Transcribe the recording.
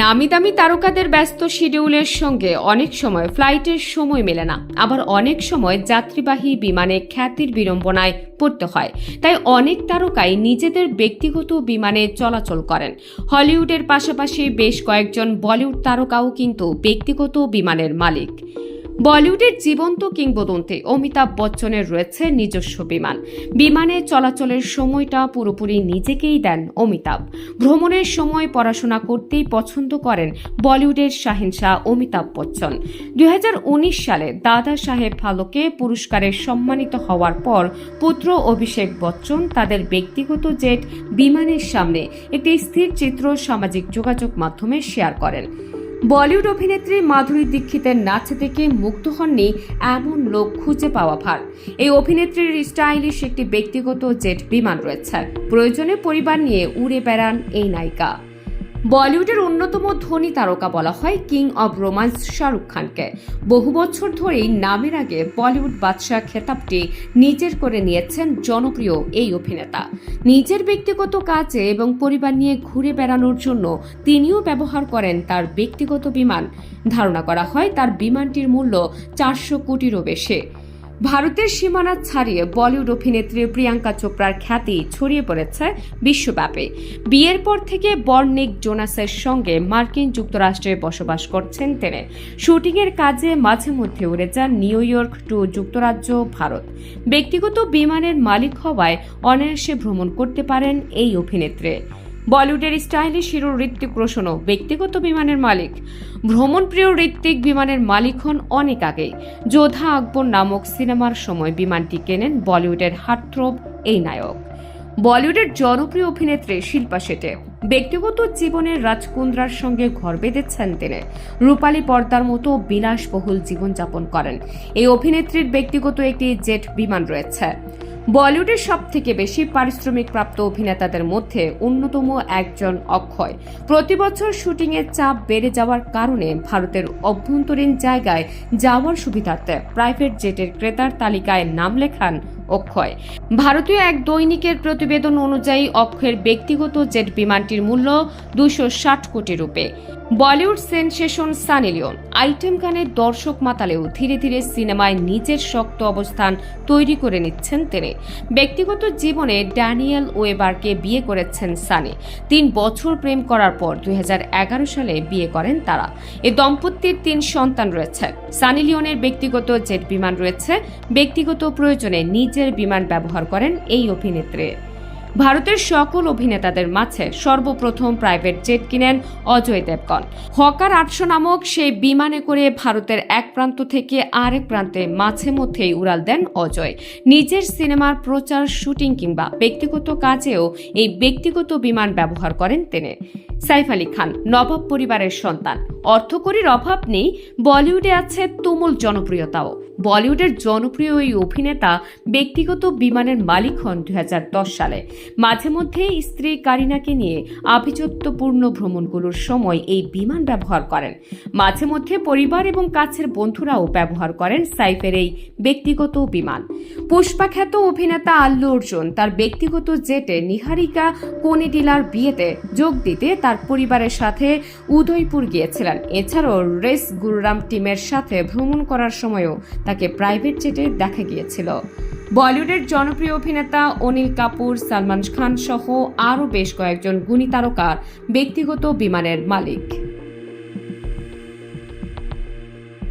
নামি দামি তারকাদের ব্যস্ত শিডিউলের সঙ্গে অনেক সময় ফ্লাইটের সময় মেলে না। আবার অনেক সময় যাত্রীবাহী বিমানে খ্যাতির বিড়ম্বনায় পড়তে হয়। তাই অনেক তারকাই নিজেদের ব্যক্তিগত বিমানে চলাচল করেন। হলিউডের পাশাপাশি বেশ কয়েকজন বলিউড তারকাও কিন্তু ব্যক্তিগত বিমানের মালিক। বলিউডের জীবন্ত কিংবদন্তি অমিতাভ বচ্চনের রয়েছে নিজস্ব বিমান। বিমানে চলাচলের সময়টা পুরোপুরি নিজেকেই দেন অমিতাভ। ভ্রমণের সময় পড়াশোনা করতেই পছন্দ করেন বলিউডের শাহিনশাহ অমিতাভ বচ্চন। দুই হাজার উনিশ সালে দাদা সাহেব ফালকে পুরস্কারে সম্মানিত হওয়ার পর পুত্র অভিষেক বচ্চন তাদের ব্যক্তিগত জেট বিমানের সামনে একটি স্থির চিত্র সামাজিক যোগাযোগ মাধ্যমে শেয়ার করেন। বলিউড অভিনেত্রী মাধুরী দীক্ষিতের নাচ দেখে মুগ্ধ হননি এমন লোক খুঁজে পাওয়া ভার। এই অভিনেত্রীর স্টাইলিশ একটি ব্যক্তিগত জেট বিমান রয়েছে। প্রয়োজনে পরিবার নিয়ে উড়ে বেড়ান এই নায়িকা। বলিউডের অন্যতম ধনী তারকা বলা হয় কিং অব রোমান্স শাহরুখ খানকে। বহু বছর ধরেই নামের আগে বলিউড বাদশাহ খেতাবটি নিজের করে নিয়েছেন জনপ্রিয় এই অভিনেতা। নিজের ব্যক্তিগত কাজে এবং পরিবার নিয়ে ঘুরে বেড়ানোর জন্য তিনিও ব্যবহার করেন তার ব্যক্তিগত বিমান। ধারণা করা হয় তার বিমানটির মূল্য চারশো কোটিরও বেশি। ভারতের সীমানা ছাড়িয়ে বলিউড অভিনেত্রী প্রিয়াঙ্কা চোপড়ার খ্যাতি ছড়িয়ে পড়েছে বিশ্বব্যাপী। বিয়ের পর থেকে বর্নিক জোনাসের সঙ্গে মার্কিন যুক্তরাষ্ট্রে বসবাস করছেন তিনি। শুটিংয়ের কাজে মাঝে মধ্যে উড়ে যান নিউ ইয়র্ক টু যুক্তরাজ্য, ভারত। ব্যক্তিগত বিমানের মালিক হওয়ায় অনায়াসে ভ্রমণ করতে পারেন এই অভিনেত্রী। বলিউডের স্টাইলিশ হিরো ঋত্বিক রোশনও ব্যক্তিগত বিমানের মালিক। ভ্রমণপ্রিয় ঋত্বিক বিমানের মালিক হন অনেক আগেই। যোধা আকবর নামক সিনেমার সময় বিমানটি কেনেন বলিউডের হার্টথ্রোব এই নায়ক। বলিউডের জনপ্রিয় অভিনেত্রী শিল্পা শেটে ব্যক্তিগত জীবনের রাজকুন্দ্রার সঙ্গে ঘর বেঁধেছেন তিনি। রূপালী পর্দার মতো বিলাসবহুল জীবনযাপন করেন। এই অভিনেত্রীর ব্যক্তিগত একটি জেট বিমান রয়েছে। বলিউডের সব থেকে বেশি পারিশ্রমিক প্রাপ্ত অভিনেতাদের মধ্যে অন্যতম একজন অক্ষয়। প্রতি বছর শুটিংয়ের চাপ বেড়ে যাওয়ার কারণে ভারতের অভ্যন্তরীণ জায়গায় যাওয়ার সুবিধার্থে প্রাইভেট জেটের ক্রেতার তালিকায় নাম লেখান অক্ষয়। ভারতীয় এক দৈনিকের প্রতিবেদন অনুযায়ী অক্ষয়ের ব্যক্তিগত জেট বিমানটির মূল্য দুশো ষাট কোটি রুপে। Bollywood sensation Sunny Leone, item গানের দর্শক মাতালেও ধীরে ধীরে সিনেমায় নিজের শক্ত অবস্থান তৈরি করে নিচ্ছেন তিনি। ব্যক্তিগত জীবনে ড্যানিয়েল ওয়েবারকে বিয়ে করেছেন সানি। তিন বছর প্রেম করার পর দুই হাজার এগারো সালে বিয়ে করেন তারা। এ দম্পতির তিন সন্তান রয়েছে। সানি লিওনের ব্যক্তিগত জেট বিমান রয়েছে। ব্যক্তিগত প্রয়োজনে নিজের বিমান ব্যবহার করেন এই অভিনেত্রী। ভারতের সকল অভিনেতাদের মাঝে সর্বপ্রথম প্রাইভেট জেট কিনেন অজয় দেবগন। হকার আটশো নামক সেই বিমানে করে ভারতের এক প্রান্ত থেকে আরেক প্রান্তে মাঝে মধ্যেই উড়াল দেন অজয়। নিজের সিনেমার প্রচার, শুটিং কিংবা ব্যক্তিগত কাজেও এই ব্যক্তিগত বিমান ব্যবহার করেন তিনি। সাইফ আলী খান, নবাব পরিবারের সন্তান। অর্থকরীর অভাব নেই, বলিউডে আছে তুমুল জনপ্রিয়তাও। বলিউডের জনপ্রিয় এই অভিনেতা ব্যক্তিগত বিমানের মালিক হন দু হাজার দশ সালে। মাঝে মধ্যে স্ত্রী কারিনাকে নিয়ে আভিজাত্যপূর্ণ ভ্রমণগুলোর সময় এই বিমান ব্যবহার করেন। মাঝে মধ্যে পরিবার এবং কাছের বন্ধুরাও ব্যবহার করেন সাইফের এই ব্যক্তিগত বিমান। পুষ্পাখ্যাত অভিনেতা আল্লু অর্জুন তার ব্যক্তিগত জেটে নিহারিকা কোনিডিলার বিয়েতে যোগ দিতে তার পরিবারের সাথে উদয়পুর গিয়েছিলেন। এছাড়াও রেস গুরুরাম টিমের সাথে ভ্রমণ করার সময়ও তাকে প্রাইভেট জেটে দেখা গিয়েছিল। বলিউডের জনপ্রিয় অভিনেতা অনিল কাপুর, সালমান খান সহ আরও বেশ কয়েকজন গুণী তারকা ব্যক্তিগত বিমানের মালিক।